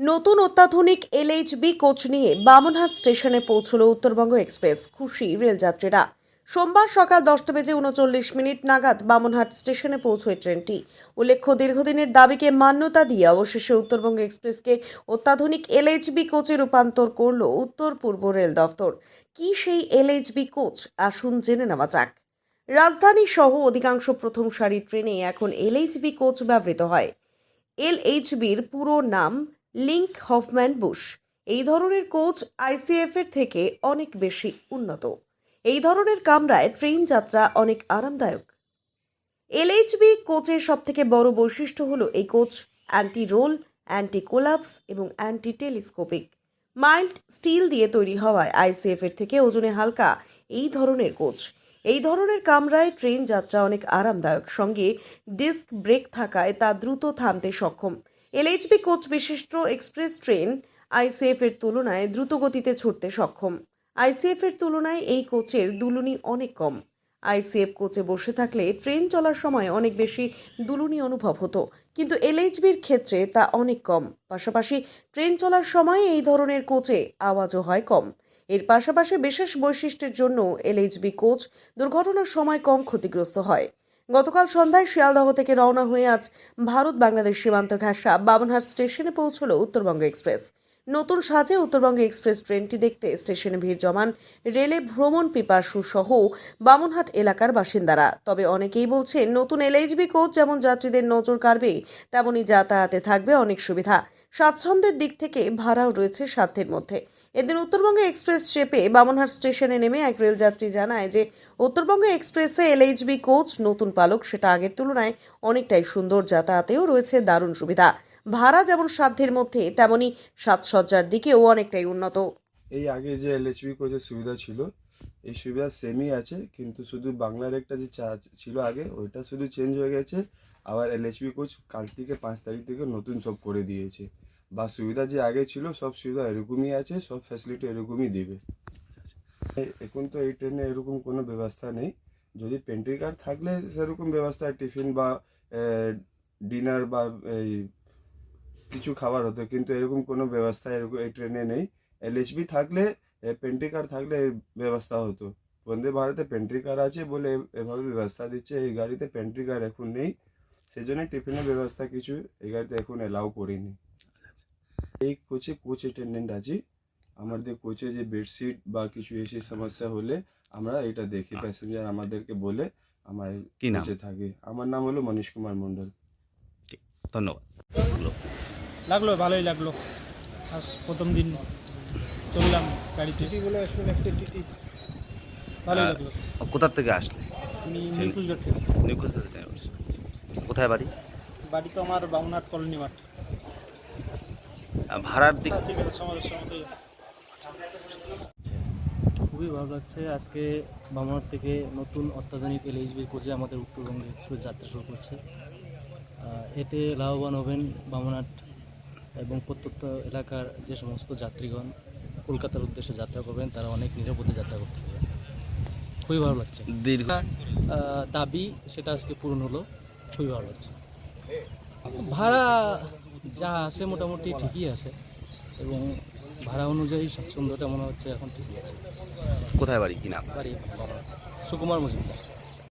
নতুন অত্যাধুনিক LHB coach নিয়ে বামনহাট স্টেশনে পৌঁছল উত্তরবঙ্গ এক্সপ্রেস। খুশি রেলযাত্রীরা। সোমবার সকাল দশটা বেজে উনচল্লিশ মিনিট নাগাদ বামনহাট স্টেশনে পৌঁছয় ট্রেনটি। উল্লেখ্য, দীর্ঘদিনের দাবিকে মান্যতা দিয়ে অবশেষে উত্তরবঙ্গ এক্সপ্রেসকে অত্যাধুনিক এলএইচবি কোচে রূপান্তর করল উত্তর পূর্ব রেল দফতর। কি সেই এলএইচবি কোচ? আসুন জেনে নেওয়া যাক। রাজধানী সহ অধিকাংশ প্রথম সারির ট্রেনে এখন এলএইচবি কোচ ব্যবহৃত হয়। এলএইচবির পুরো নাম লিঙ্ক হফম্যান বুশ। এই ধরনের কোচ আইসিএফ এর থেকে অনেক বেশি উন্নত। এই ধরনের কামরায় ট্রেন যাত্রা অনেক আরামদায়ক। এলএইচবি কোচের সবথেকে বড় বৈশিষ্ট্য হলো এই coach anti roll anti collapse এবং অ্যান্টি টেলিস্কোপিক মাইল্ড স্টিল দিয়ে তৈরি হওয়ায় আইসিএফ এর থেকে ওজনে হালকা এই ধরনের কোচ। এই ধরনের কামরায় ট্রেন যাত্রা অনেক আরামদায়ক। সঙ্গে ডিস্ক ব্রেক থাকায় তা দ্রুত থামতে সক্ষম। এলএইচবি কোচ বিশিষ্ট এক্সপ্রেস ট্রেন আইসিএফ এর তুলনায় দ্রুত গতিতে ছুটতে সক্ষম। আইসিএফ এর তুলনায় এই কোচের দুলুনি অনেক কম। আইসিএফ কোচে বসে থাকলে ট্রেন চলার সময় অনেক বেশি দুলুনি অনুভব হতো, কিন্তু এলএইচবির ক্ষেত্রে তা অনেক কম। পাশাপাশি ট্রেন চলার সময় এই ধরনের কোচে আওয়াজও হয় কম। এর পাশাপাশি বিশেষ বৈশিষ্ট্যের জন্য এলএইচবি কোচ দুর্ঘটনার সময় কম ক্ষতিগ্রস্ত হয়। গতকাল সন্ধ্যায় শিয়ালদহ থেকে রওনা হয়ে আজ ভারত বাংলাদেশ সীমান্ত ঘাসা বামনহাট স্টেশনে পৌঁছল উত্তরবঙ্গ এক্সপ্রেস। নতুন সাজে উত্তরবঙ্গ এক্সপ্রেস ট্রেনটি দেখতে স্টেশনে ভিড় জমান রেলে ভ্রমণ পিপাসু সহ বামনহাট এলাকার বাসিন্দারা। তবে অনেকেই বলছেন নতুন এলএইচবি কোচ যেমন যাত্রীদের নজর কাড়বে তেমনই যাতায়াতে থাকবে অনেক সুবিধা। স্বাচ্ছন্দ্যের দিক থেকে ভাড়াও রয়েছে সাধ্যের মধ্যে। এদিন উত্তরবঙ্গ এক্সপ্রেস চেপে বামনহাট স্টেশনে নেমে এক রেলযাত্রী জানায় যে, উত্তরবঙ্গ এক্সপ্রেসে এলএইচবি কোচ, নতুন পালক, সেটা আগের তুলনায় অনেকটাই সুন্দর যাতায়াতেও রয়েছে দারুণ সুবিধা। ভাড়া যেমন সাধ্যের মধ্যে, তেমনি সাজসজ্জার দিকেও অনেকটাই উন্নত। এই আগে যে এলএচবি কোচের সুবিধা ছিল, এই সুবিধা সেমই আছে, কিন্তু শুধু বাংলার একটা যে চার্জ ছিল আগে, ওইটা শুধু চেঞ্জ হয়ে গেছে। আবার এলএচবি কোচ কাল থেকে পাঁচ তারিখ থেকে নতুন সব করে দিয়েছে। বা সুবিধা যে আগে ছিল, সব সুবিধা এরকমই আছে, সব ফ্যাসিলিটি এরকমই দিবে। এখন তো এই ট্রেনে এরকম কোনো ব্যবস্থা নেই। যদি পেন্ট্রি কার থাকলে সেরকম ব্যবস্থা টিফিন বা ডিনার বা, এই, কিছু খাবার হতো। কিন্তু এরকম কোনো ব্যবস্থা এরকম এই ট্রেনে নেই। এলএচবি থাকলে পেন্ট্রি কার থাকলে ব্যবস্থা হতো। বন্দে ভারতে পেন্ট্রি কার আছে বলে এভাবে ব্যবস্থা দিচ্ছে। এই গাড়িতে পেন্ট্রি কার এখন নেই। সেই জন্য টিফিনের ব্যবস্থা কিছু এই গাড়িতে এখন এলাও করিনি। এই কোচে কোচ অ্যাটেন্ডেন্ট আছি। আমাদের কোচে যে বেডশিট বা কিছু এসে সমস্যা হলে আমরা এটা দেখি প্যাসেঞ্জার আমাদেরকে বলে আমার কি নাম? থাকে। আমার নাম হলো মনীশ কুমার মণ্ডল। ধন্যবাদ। লাগল। ভালোই লাগল। আজ প্রথম দিন চললাম গাড়িতে। ভালোই লাগল। কোথার থেকে আসলে? আমি থেকে। নিখোঁজ থেকে। কোথায় বাড়ি? বাড়ি তো আমার বামুনহাট কলোনি মাঠ। ভাড়ার দিক খুবই ভালো লাগছে। আজকে বামনার থেকে নতুন অত্যাধুনিক এলএইচবির কোচে আমাদের উত্তরবঙ্গ এক্সপ্রেস যাত্রা শুরু করছে। এতে লাভবান হবেন বামনাট এবং প্রত্যন্ত এলাকার যে সমস্ত যাত্রীগণ কলকাতার উদ্দেশ্যে যাত্রা করবেন তারা অনেক নিরাপদে যাত্রা করতে পারবেন। খুবই ভালো লাগছে। দীর্ঘ দাবি সেটা আজকে পূরণ হলো। খুবই ভালো লাগছে। ভাড়া যা আছে মোটামুটি ঠিকই আছে। এবং ভাড়া অনুযায়ী স্বাচ্ছন্দ্যটা মনে হচ্ছে এখন ঠিকই আছে। কোথায় বাড়ি? কি নাম? বাড়ি সুকুমার মজুমদার।